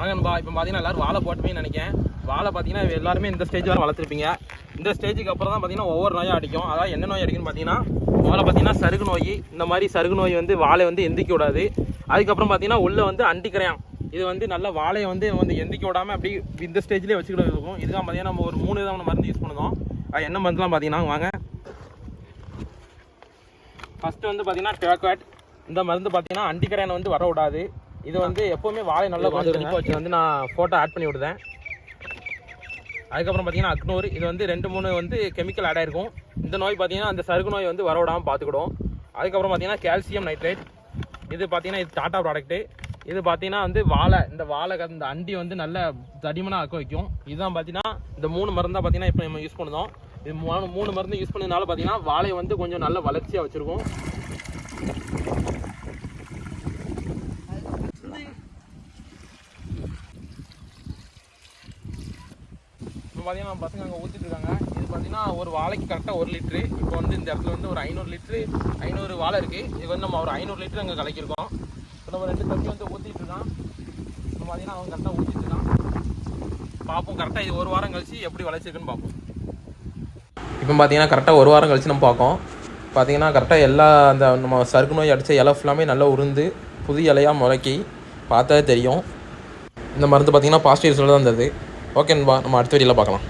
வாங்கன்பா இப்போ பார்த்தீங்கன்னா எல்லாரும் வாழை போட்டுமே நினைக்கேன் வாழை பார்த்தீங்கன்னா எல்லாருமே இந்த ஸ்டேஜ் வரை வளர்த்துருப்பீங்க. இந்த ஸ்டேஜுக்கு அப்புறம் தான் பார்த்தீங்கன்னா ஒவ்வொரு நோயும் அடிக்கும். அதாவது என்ன நோய் அடிக்குன்னு பார்த்தீங்கன்னா முதல்ல பார்த்தீங்கன்னா சருகு நோய் இந்த மாதிரி சருகு நோய் வந்து வாழை வந்து எந்திக்க விடாது. அதுக்கப்புறம் பார்த்தீங்கன்னா உள்ளே வந்து அண்டிக்கிறையான் இது வந்து நல்ல வாழையை வந்து வந்து எந்திக்க விடாமல் அப்படி இந்த ஸ்டேஜ்லேயே வச்சுக்கிட்டு இருக்கும். இதுதான் பார்த்தீங்கன்னா நம்ம ஒரு மூணு விதமான மருந்து யூஸ் பண்ணுவோம் அது என்ன மருந்துலாம் பார்த்தீங்கன்னா வாங்க. ஃபஸ்ட்டு வந்து பார்த்தீங்கன்னா டேக்வேட் இந்த மருந்து பார்த்தீங்கன்னா அண்டிக்கரையான வந்து வர விடாது. இது வந்து எப்போவுமே வாழை நல்லா கொஞ்சம் வச்சு வந்து நான் ஃபோட்டோ ஆட் பண்ணி விடுதேன். அதுக்கப்புறம் பார்த்தீங்கன்னா அக்னூர். இது வந்து ரெண்டு மூணு வந்து கெமிக்கல் ஆட் ஆயிருக்கும். இந்த நோய் பார்த்தீங்கன்னா அந்த சருகு நோய் வந்து வர விடாமல் பார்த்துக்கிடும் அதுக்கப்புறம் பார்த்தீங்கன்னா கால்சியம் நைட்ரேட் இது பார்த்தீங்கன்னா இது டாடா ப்ராடக்ட்டு இது பார்த்தீங்கன்னா வந்து வாழை. இந்த வாழை இந்த அண்டி வந்து நல்ல தடிமனாக ஆக்க வைக்கும். இதுதான் பார்த்தீங்கன்னா இந்த மூணு மருந்து தான் பார்த்தீங்கன்னா இப்போ நம்ம யூஸ் பண்ணுதோம். இது மூணு மூணு மருந்து யூஸ் பண்ணதுனால பார்த்தீங்கன்னா வாழை வந்து கொஞ்சம் நல்ல வளர்ச்சியாக வச்சுருக்கும். இப்போ பார்த்தீங்கன்னா நம்ம பசங்க அங்கே ஊற்றிட்டுருக்காங்க இது பார்த்தீங்கன்னா ஒரு வாழைக்கு கரெக்டாக ஒரு லிட்ரு இப்போ வந்து இந்த இடத்துல வந்து ஒரு ஐநூறு லிட்ரு ஐநூறு வாழை இருக்குது இது வந்து நம்ம ஒரு ஐநூறு லிட்ரு அங்கே கலக்கியிருக்கோம். இப்போ நம்ம ரெண்டு தம்பி வந்து ஊற்றிட்டு இருக்கான். இப்போ பார்த்தீங்கன்னா அவன் கரெக்டாக ஊற்றிட்டு இருக்கான். பார்ப்போம் கரெக்டாக இது ஒரு வாரம் கழிச்சு எப்படி விளைச்சிருக்குன்னு பார்ப்போம் இப்போ பார்த்தீங்கன்னா கரெக்டாக ஒரு வாரம் கழிச்சு நம்ம பார்க்கோம் பார்த்தீங்கன்னா கரெக்டாக எல்லா அந்த நம்ம சருக்கு நோய் அடித்த இலை ஃபுல்லாமே நல்லா உருந்து புது இலையாக முளைக்கி பார்த்தாலே தெரியும். இந்த மருந்து பார்த்தீங்கன்னா பாசிட்டிவ் ரிசல்ட் தான் இருந்தது. ஓகே நம்ம அடுத்த வீடியோவில் பார்க்கலாம்.